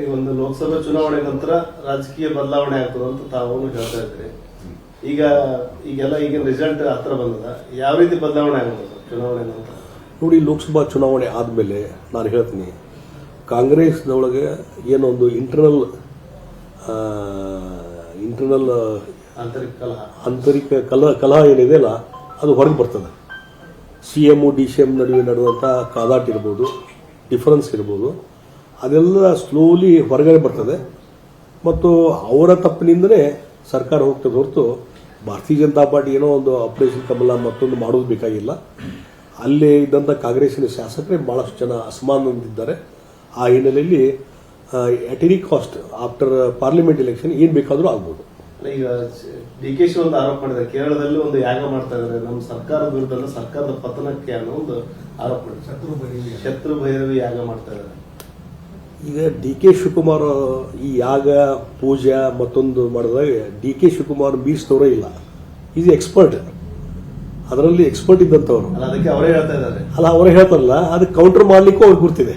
ಈ ಒಂದು ಲೋಕಸಭಾ ಚುನಾವಣೆ ನಂತರ ರಾಜಕೀಯ ಬದಲಾವಣೆ ಆಗ್ತದೆ ಅಂತ ತಾವು ಹೇಳ್ತಾ ಇದ್ರಿ ಈಗ ಈಗೆಲ್ಲ ಈಗಿನ ರಿಸಲ್ಟ್ ಹತ್ರ ಬಂದದ. ಯಾವ ರೀತಿ ಬದಲಾವಣೆ ಆಗ್ತದ ಚುನಾವಣೆ ನಂತರ? ನೋಡಿ ಲೋಕಸಭಾ ಚುನಾವಣೆ ಆದಮೇಲೆ ನಾನು ಹೇಳ್ತೀನಿ ಕಾಂಗ್ರೆಸ್ನೊಳಗೆ ಏನೊಂದು ಇಂಟರ್ನಲ್ ಇಂಟರ್ನಲ್ ಆಂತರಿಕ ಕಲಹ. ಆಂತರಿಕ ಕಲಹ ಕಲಹ ಏನಿದೆಯಲ್ಲ ಅದು ಹೊರಗೆ ಬರ್ತದೆ. C M D C M ನಡುವೆ ನಡುವಂಥ ಕಾದಾಟ ಇರ್ಬೋದು ಡಿಫರೆನ್ಸ್ ಇರ್ಬೋದು. ಅದೆಲ್ಲ ಸ್ಲೋಲಿ ಹೊರಗಡೆ ಬರ್ತದೆ. ಮತ್ತು ಅವರ ತಪ್ಪಿನಿಂದಲೇ ಸರ್ಕಾರ ಹೋಗ್ತದೆ ಹೊರತು ಭಾರತೀಯ ಜನತಾ ಪಾರ್ಟಿ ಏನೋ ಒಂದು ಆಪರೇಷನ್ ಕಮಲ ಮತ್ತೊಂದು ಮಾಡೋದು ಬೇಕಾಗಿಲ್ಲ. ಅಲ್ಲಿ ಇದ್ದಂಥ ಕಾಂಗ್ರೆಸ್ಸಿನ ಶಾಸಕರೇ ಭಾಳಷ್ಟು ಜನ ಅಸಮಾನದಿದ್ದಾರೆ ಆ ಹಿನ್ನೆಲೆಯಲ್ಲಿ at any cost after parliament election ಏನು ಬೇಕಾದರೂ ಆಗ್ಬೋದು. ಈಗ ಡಿ ಕೆ ಶಿ ಒಂದು ಆರೋಪ ಮಾಡಿದ್ದಾರೆ ಕೇರಳದಲ್ಲಿ ಒಂದು ಯಾಗ ಮಾಡ್ತಾ ಇದ್ದಾರೆ. ನಮ್ಮ ಸರ್ಕಾರದ ವಿರುದ್ಧ ಸರ್ಕಾರದ ಪತನಕ್ಕೆ ಅನ್ನೋ ಒಂದು ಆರೋಪ ಮಾಡಿದ್ದಾರೆ. ಶತ್ರು ಭೈರವಿ ಯಾಗ ಮಾಡ್ತಾ ಇದ್ದಾರೆ. ಈಗ ಡಿ ಕೆ ಶಿವಕುಮಾರ್ ಈ ಯಾಗ ಪೂಜೆ ಮತ್ತೊಂದು ಮಾಡಿದಾಗ ಡಿ ಕೆ ಶಿವಕುಮಾರ್ ಮೀರಿಸಿದವರೇ ಇಲ್ಲ. ಈಸ್ ಎಕ್ಸ್ಪರ್ಟ್ ಅದರಲ್ಲಿ ಎಕ್ಸ್ಪರ್ಟ್ ಇದ್ದಂಥವ್ರು. ಅಲ್ಲ ಅದಕ್ಕೆ ಅವರೇ ಹೇಳ್ತಾ ಇದ್ದಾರೆ. ಅಲ್ಲ ಅವರೇ ಹೇಳ್ತಾರಲ್ಲ ಅದಕ್ಕೆ ಕೌಂಟರ್ ಮಾಡಲಿಕ್ಕೂ ಅವ್ರಿಗೆ ಗುರ್ತಿದೆ.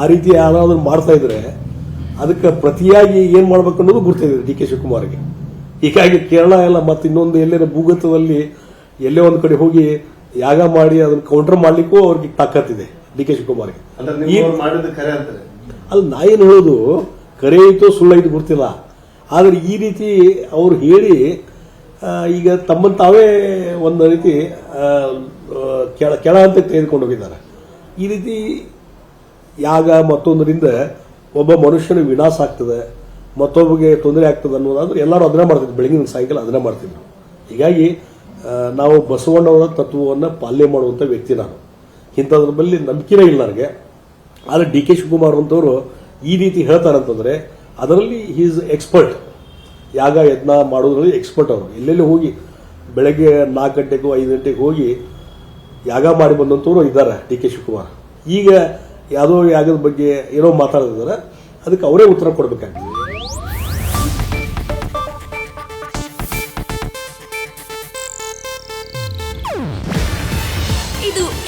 ಆ ರೀತಿ ಯಾರಾದ್ರೂ ಮಾಡ್ತಾ ಇದ್ರೆ ಅದಕ್ಕೆ ಪ್ರತಿಯಾಗಿ ಏನು ಮಾಡ್ಬೇಕು ಅನ್ನೋದು ಗುರ್ತಿದೆ ಡಿ ಕೆ ಶಿವಕುಮಾರ್ಗೆ. ಹೀಗಾಗಿ ಕೇರಳ ಎಲ್ಲ ಮತ್ತೆ ಇನ್ನೊಂದು ಎಲ್ಲೇನ ಭೂಗತದಲ್ಲಿ ಎಲ್ಲೇ ಒಂದು ಕಡೆ ಹೋಗಿ ಯಾಗ ಮಾಡಿ ಅದನ್ನ ಕೌಂಟರ್ ಮಾಡಲಿಕ್ಕೂ ಅವ್ರಿಗೆ ತಾಕತ್ತಿದೆ ಡಿ ಕೆ ಶಿವಕುಮಾರ್ಗೆ. ಅಂದ್ರೆ ಈ ನೀವು ಅವ್ರು ಮಾಡಿದ್ದು ಅಂತಾರೆ. ಅಲ್ಲಿ ನಾ ಏನು ಹೇಳೋದು ಕರೆ ಐತೋ ಸುಳ್ಳೈತು ಗೊತ್ತಿಲ್ಲ. ಆದರೆ ಈ ರೀತಿ ಅವರು ಹೇಳಿ ಈಗ ತಮ್ಮನ್ನು ತಾವೇ ಒಂದು ರೀತಿ ಕೆಳ ಕೆಳ ಹಂತಕ್ಕೆ ತೆಗೆದುಕೊಂಡು ಹೋಗಿದ್ದಾರೆ. ಈ ರೀತಿ ಯಾಗ ಮತ್ತೊಂದರಿಂದ ಒಬ್ಬ ಮನುಷ್ಯನ ವಿನಾಶ ಆಗ್ತದೆ, ಮತ್ತೊಬ್ಬಗೆ ತೊಂದರೆ ಆಗ್ತದೆ ಅನ್ನೋದಾದ್ರೆ ಎಲ್ಲರೂ ಅದನ್ನೇ ಮಾಡ್ತಿದ್ರು. ಬೆಳಗಿನ ಸಾಯಂಕಾಲ ಅದನ್ನೇ ಮಾಡ್ತಿದ್ರು. ಹೀಗಾಗಿ ನಾವು ಬಸವಣ್ಣವರ ತತ್ವವನ್ನು ಪಾಲನೆ ಮಾಡುವಂಥ ವ್ಯಕ್ತಿ ನಾನು. ಇಂಥದ್ರ ಬಳಿ ನಂಬಿಕೆನೇ ಇಲ್ಲ ನನಗೆ. ಆದರೆ ಡಿ ಕೆ ಶಿವಕುಮಾರ್ ಅಂತವರು ಈ ರೀತಿ ಹೇಳ್ತಾರಂತಂದರೆ ಅದರಲ್ಲಿ ಈಸ್ ಎಕ್ಸ್ಪರ್ಟ್ ಯಾಗ ಯತ್ನ ಮಾಡೋದ್ರಲ್ಲಿ ಎಕ್ಸ್ಪರ್ಟ್ ಅವರು. ಎಲ್ಲೆಲ್ಲಿ ಹೋಗಿ? ಬೆಳಗ್ಗೆ ನಾಲ್ಕು ಗಂಟೆಗೂ ಐದು ಗಂಟೆಗೆ ಹೋಗಿ ಯಾಗ ಮಾಡಿ ಬಂದಂಥವ್ರು ಇದ್ದಾರೆ ಡಿ ಕೆ ಶಿವಕುಮಾರ್. ಈಗ ಯಾವುದೋ ಯಾಗದ ಬಗ್ಗೆ ಏನೋ ಮಾತಾಡ್ತಿದ್ದಾರೆ. ಅದಕ್ಕೆ ಅವರೇ ಉತ್ತರ ಕೊಡಬೇಕಾಗ್ತದೆ.